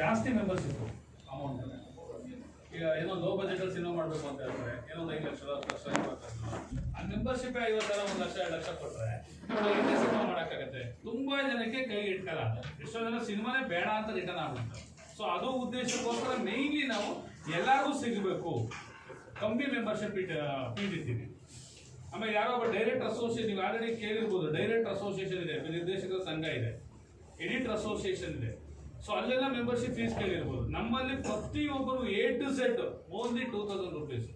ಜಾಸ್ತಿ membership amount ಈಗ ಏನೋ ಲೋ ಬಜೆಟ್ ಅಲ್ಲಿ ಸಿನಿಮಾ ಮಾಡಬೇಕು ಅಂತ ಹೇಳ್ತಾರೆ. ಏನೋ ಒಂದು ಐದು ಲಕ್ಷ, ಹತ್ತು ಲಕ್ಷ, ಇಪ್ಪತ್ತು ಲಕ್ಷ. ಆ ಮೆಂಬರ್ಶಿಪ್ ಐವತ್ತು ಸಾವಿರ, ಒಂದು ಲಕ್ಷ, ಎರಡು ಲಕ್ಷ ಕೊಟ್ಟರೆ ಇನ್ನೇ ಸಿನಿಮಾ ಮಾಡೋಕ್ಕಾಗತ್ತೆ. ತುಂಬಾ ಜನಕ್ಕೆ ಕೈ ಇಟ್ಕಲ್ಲ ಎಷ್ಟೋ ಜನ ಸಿನಿಮಾನೇ ಬೇಡ ಅಂತ ರಿಟರ್ನ್ ಆಗುತ್ತೆ. ಸೊ ಅದು ಉದ್ದೇಶಕ್ಕೋಸ್ಕರ ಮೇಯ್ನ್ಲಿ ನಾವು ಎಲ್ಲರಿಗೂ ಸಿಗಬೇಕು. ಕಮ್ಮಿ ಮೆಂಬರ್ಶಿಪ್ ಇಟ್ ಇಟ್ಟಿದ್ದೀವಿ ಆಮೇಲೆ ಯಾರೋ ಒಬ್ಬ ಡೈರೆಕ್ಟ್ ಅಸೋಸಿಯೇಷನ್ ನೀವು ಆಲ್ರೆಡಿ ಕೇಳಿರ್ಬೋದು ಡೈರೆಕ್ಟ್ ಅಸೋಸಿಯೇಷನ್ ಇದೆ. ನಿರ್ದೇಶಕರ ಸಂಘ ಇದೆ. ಎಡಿಟರ್ ಅಸೋಸಿಯೇಷನ್ ಇದೆ. ಸೊ ಅಲ್ಲೆಲ್ಲ ಮೆಂಬರ್ಶಿಪ್ ಫೀಸ್ ಕೇಳಿರ್ಬೋದು. ನಮ್ಮಲ್ಲಿ ಪ್ರತಿಯೊಬ್ಬರು A to set only two thousand rupees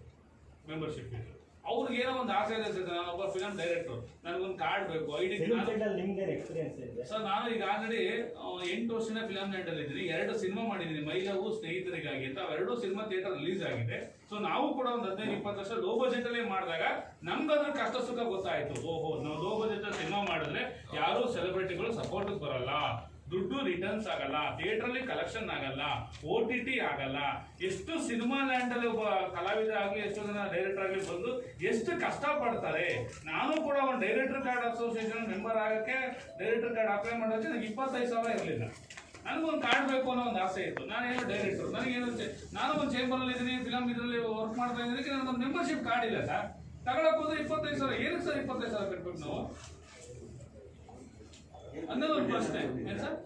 membership fees ಅವ್ರಿಗೆ ಏನೋ ಒಂದು ಆಸೆ ಇದೆ ಸರ್ ಒಬ್ಬ ಫಿಲಮ್ ಡೈರೆಕ್ಟರ್ ನನಗೊಂದು ಕಾರ್ಡ್ ಬೇಕು ಐ ಡಿ ಫಿಲ್ಮ್ ಎಕ್ಸ್ಪೀರಿಯನ್ಸ್ ಇದೆ? ಸರ್ ನಾನು ಈಗ ಆಲ್ರೆಡಿ ಎಂಟು ವರ್ಷದ ಫಿಲಂ ನೆಟ್ ಅಲ್ಲಿ ಇದ್ದೀನಿ. ಎರಡು ಸಿನಿಮಾ ಮಾಡಿದ್ದೀನಿ. ಮೈಲವು ಸ್ನೇಹಿತರಿಗಾಗಿ ಅಂತ. ಅವೆರಡು ಸಿನಿಮಾ ಥಿಯೇಟರ್ ರಿಲೀಸ್ ಆಗಿದೆ. ಸೊ ನಾವು ಕೂಡ ಒಂದು ಹದಿನೈದು ಇಪ್ಪತ್ತು ವರ್ಷ ಲೋ ಬಜೆಟ್ ಅಲ್ಲಿ ಮಾಡಿದಾಗ ನಮ್ಗೆ ಅದ್ರ ಕಷ್ಟ ಸುಖ ಗೊತ್ತಾಯ್ತು. ಓಹೋ ನಾವು ಲೋ ಬಜೆಟ್ ಸಿನಿಮಾ ಮಾಡಿದ್ರೆ ಯಾರು ಸೆಲೆಬ್ರಿಟಿಗಳು ಸಪೋರ್ಟ್ ಬರಲ್ಲ. ದುಡ್ಡು ರಿಟರ್ನ್ಸ್ ಆಗಲ್ಲ ಥಿಯೇಟರ್ ಅಲ್ಲಿ ಕಲೆಕ್ಷನ್ ಆಗಲ್ಲ ಓ ಟಿ ಟಿ ಆಗಲ್ಲ, ಎಷ್ಟು ಸಿನಿಮಾ ಲ್ಯಾಂಡ್ ಅಲ್ಲಿ ಒಬ್ಬ ಕಲಾವಿದ ಆಗಲಿ, ಎಷ್ಟು ಜನ ಡೈರೆಕ್ಟರ್ ಆಗಲಿ ಬಂದು ಎಷ್ಟು ಕಷ್ಟ ಪಡ್ತಾರೆ ನಾನು ಕೂಡ ಒಂದು ಡೈರೆಕ್ಟರ್ ಕಾರ್ಡ್ ಅಸೋಸಿಯೇಷನ್ ಮೆಂಬರ್ ಆಗಕ್ಕೆ ಡೈರೆಕ್ಟರ್ ಕಾರ್ಡ್ ಅಪ್ಲೈ ಮಾಡೋಕ್ಕೆ ನನಗೆ ಇಪ್ಪತ್ತೈದು ಸಾವಿರ ಇರಲಿಲ್ಲ. ನನಗೊಂದು ಕಾರ್ಡ್ ಬೇಕು ಅನ್ನೋ ಒಂದು ಆಸೆ ಇತ್ತು. ನಾನು ಏನು ಡೈರೆಕ್ಟರ್ ನನಗೇನು ನಾನು ಒಂದು ಚೇಂಬರ್ ಅಲ್ಲಿ ಇದ್ದೀನಿ ಫಿಲಮ್ ಇದರಲ್ಲಿ ವರ್ಕ್ ಮಾಡ್ತಾ ಇದ್ದೀನಿ, ನನಗೊಂದು ಮೆಂಬರ್ಶಿಪ್ ಕಾರ್ಡ್ ಇಲ್ಲ ಸರ್. ತಗೊಳಕ್ ಹೋದ್ರೆ ಇಪ್ಪತ್ತೈದು ಸಾವಿರ. ಏನಕ್ಕೆ ಸರ್ ಇಪ್ಪತ್ತೈದು ಸಾವಿರ ಕಟ್ಬೇಕು ನಾವು? ಅನ್ನೋದು ಒಂದು ಪ್ರಶ್ನೆ. ಸರ್?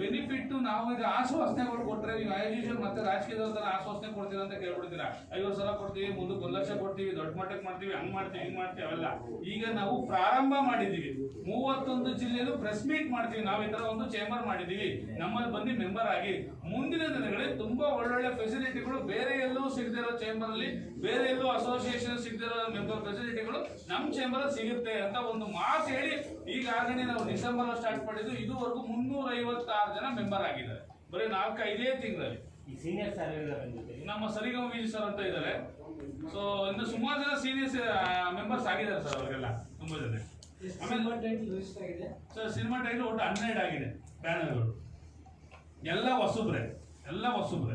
ಬೆನಿಫಿಟ್ ನಾವು ಈಗ ಆಶ್ವಾಸನೆಗಳು ಕೊಟ್ರೆ ನೀವು ಆಸ್ ಮತ್ತೆ ರಾಜಕೀಯದವ್ರ ತರ ಆಶ್ವಾಸನೆ ಕೊಡ್ತೀರಾ ಅಂತ ಕೇಳ್ಬಿಡ್ತೀರಾ? ಐವತ್ತು ಸಲ ಕೊಡ್ತೀವಿ ಮುಂದೆ ಒಂದು ಲಕ್ಷ ಕೊಡ್ತೀವಿ, ದೊಡ್ಡ ಮಟ್ಟಕ್ಕೆ ಮಾಡ್ತೀವಿ, ಹಂಗ್ ಮಾಡ್ತೀವಿ, ಹಿಂಗ್ ಮಾಡ್ತೀವಿ, ಅವೆಲ್ಲ. ಈಗ ನಾವು ಪ್ರಾರಂಭ ಮಾಡಿದೀವಿ ಮೂವತ್ತೊಂದು ಜಿಲ್ಲೆಯಲ್ಲೂ ಪ್ರೆಸ್ ಮೀಟ್ ಮಾಡ್ತೀವಿ. ನಾವು ಈ ತರ ಒಂದು ಚೇಂಬರ್ ಮಾಡಿದೀವಿ ನಮ್ಮಲ್ಲಿ ಬಂದು ಮೆಂಬರ್ ಆಗಿ. ಮುಂದಿನ ದಿನಗಳಲ್ಲಿ ತುಂಬಾ ಒಳ್ಳೊಳ್ಳೆ ಫೆಸಿಲಿಟಿಗಳು ಬೇರೆ ಎಲ್ಲೂ ಸಿಗದಿರೋ ಚೇಂಬರ್ ಅಲ್ಲಿ ಬೇರೆ ಎಲ್ಲೂ ಅಸೋಸಿಯೇಷನ್ ಸಿಗದಿರೋ ಮೆಂಬರ್ ಫೆಸಿಲಿಟಿಗಳು ನಮ್ಮ ಚೇಂಬರ್ ಸಿಗುತ್ತೆ ಅಂತ ಒಂದು ಮಾತು ಹೇಳಿ ಈಗಾಗಲೇ ನಾವು ಡಿಸೆಂಬರ್ ಸ್ಟಾರ್ಟ್ ಮಾಡಿದ್ದು. ಇದುವರೆಗೂ ಮುನ್ನೂರ ಐವತ್ತಾರು ಜನ ಮೆಂಬರ್ ಆಗಿದ್ದಾರೆ. ಬರೀ ನಾಲ್ಕು ಐದೇ ತಿಂಗಳಲ್ಲಿ. ಈ ಸೀನಿಯರ್ಸ್ ಯಾರ್ಯಾರು ನಿಮ್ಮ ನಮ್ಮ ಸರಿಗಮ ವಿಜಿ ಸರ್ ಅಂತ ಇದ್ದಾರೆ. ಸೊ ಇನ್ನು ಸುಮಾರು ಜನ ಸೀನಿಯರ್ಸ್ ಮೆಂಬರ್ಸ್ ಆಗಿದ್ದಾರೆ ಸರ್ ಅವರಿಗೆಲ್ಲ ತುಂಬಾ ಜನ. ಆಮೇಲೆ ಸರ್ ಸಿನಿಮಾ ಟೈಟಲ್ ಒಟ್ಟು ಹನ್ನೆರಡು ಆಗಿದೆ ಬ್ಯಾನರ್ಗಳು ಎಲ್ಲ ಹೊಸಬ್ರೆ. ಎಲ್ಲ ಹೊಸಬ್ರೆ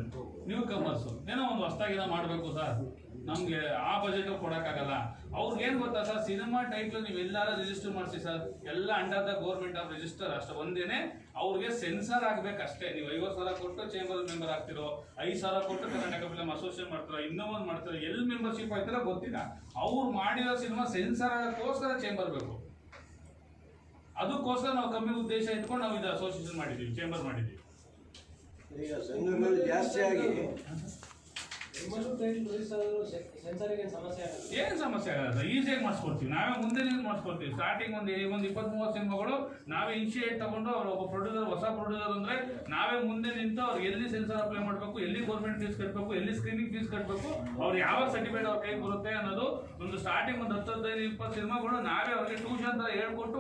ನ್ಯೂ ಕಮರ್ಸ್ ಏನೋ ಒಂದು ಹೊಸದಾಗಿ ಏನೋ ಮಾಡಬೇಕು ಸರ್. ನಮ್ಗೆ ಆ ಬಜೆಟ್ ಕೊಡಕ್ಕಾಗಲ್ಲ. ಅವ್ರಿಗೆ ಏನ್ ಗೊತ್ತಾ ಸರ್? ಸಿನಿಮಾ ಟೈಟ್ಲ್ ನೀವು ಎಲ್ಲಾರ ರಿಜಿಸ್ಟರ್ ಮಾಡಿಸಿ ಸರ್. ಎಲ್ಲ under the government of register ಅಷ್ಟೇ. ಒಂದೇನೆ ಅವ್ರಿಗೆ ಸೆನ್ಸರ್ ಆಗ್ಬೇಕಷ್ಟೇ. ನೀವು ಐವತ್ತು ಸಾವಿರ ಕೊಟ್ಟು ಚೇಂಬರ್ ಮೆಂಬರ್ ಆಗ್ತಿರೋ, ಐದು ಸಾವಿರ ಕೊಟ್ಟು ಕರ್ನಾಟಕ ಫಿಲಂ ಅಸೋಸಿಯೇಷನ್ ಮಾಡ್ತಾರೋ, ಇನ್ನೂ ಒಂದು ಮಾಡ್ತಾರೋ ಎಲ್ಲಿ ಮೆಂಬರ್ಶಿಪ್ ಆಯ್ತಾರೋ ಗೊತ್ತಿಲ್ಲ. ಅವ್ರು ಮಾಡಿರೋ ಸಿನಿಮಾ ಸೆನ್ಸರ್ ಆಗೋಕ್ಕೋಸ್ಕರ ಚೇಂಬರ್ ಬೇಕು. ಅದಕ್ಕೋಸ್ಕರ ನಾವು ಕಮ್ಮಿ ಉದ್ದೇಶ ಇಟ್ಕೊಂಡು ನಾವು ಇದು ಅಸೋಸಿಯೇಷನ್ ಮಾಡಿದ್ದೀವಿ ಚೇಂಬರ್ ಮಾಡಿದ್ದೀವಿ ಈಗ ಸೆನ್ಸರ್ಗೆ ಸಮಸ್ಯೆ ಆಗಲ್ಲ ಏನ್ ಸಮಸ್ಯೆ ಆಗಲ್ಲ ಈಸಿಯಾಗಿ ಮಾಡಿಸ್ಕೊಡ್ತೀವಿ. ನಾವೇ ಮುಂದೆ ನಿಂತು ಮಾಡಿಸ್ಕೊಡ್ತೀವಿ. ಸ್ಟಾರ್ಟಿಂಗ್ ಒಂದು ಒಂದು ಇಪ್ಪತ್ತ್ ಮೂವತ್ತು ಸಿನಿಮಾಗಳು ನಾವೇ ಇನಿಷಿಯೇಟ್ ತಗೊಂಡು ಅವ್ರು ಒಬ್ಬ ಪ್ರೊಡ್ಯೂಸರ್ ಹೊಸ ಪ್ರೊಡ್ಯೂಸರ್ ಅಂದ್ರೆ ನಾವೇ ಮುಂದೆ ನಿಂತು ಅವ್ರಿಗೆ ಎಲ್ಲಿ ಸೆನ್ಸರ್ ಅಪ್ಲೈ ಮಾಡಬೇಕು ಎಲ್ಲಿ ಗೌರ್ಮೆಂಟ್ ಫೀಸ್ ಕಟ್ಟಬೇಕು ಎಲ್ಲಿ ಸ್ಕ್ರೀನಿಂಗ್ ಫೀಸ್ ಕಟ್ಟಬೇಕು ಅವ್ರು ಯಾವ ಸರ್ಟಿಫಿಕೇಟ್ ಅವ್ರ ಕೈಗೆ ಬರುತ್ತೆ ಅನ್ನೋದು ಒಂದು ಸ್ಟಾರ್ಟಿಂಗ್ ಒಂದು ಹತ್ತು ಹದಿನೈದು ಇಪ್ಪತ್ತು ಸಿನಿಮಾಗಳು ನಾವೇ ಅವ್ರಿಗೆ ಟ್ಯೂಷನ್ ತರ ಹೇಳ್ಕೊಟ್ಟು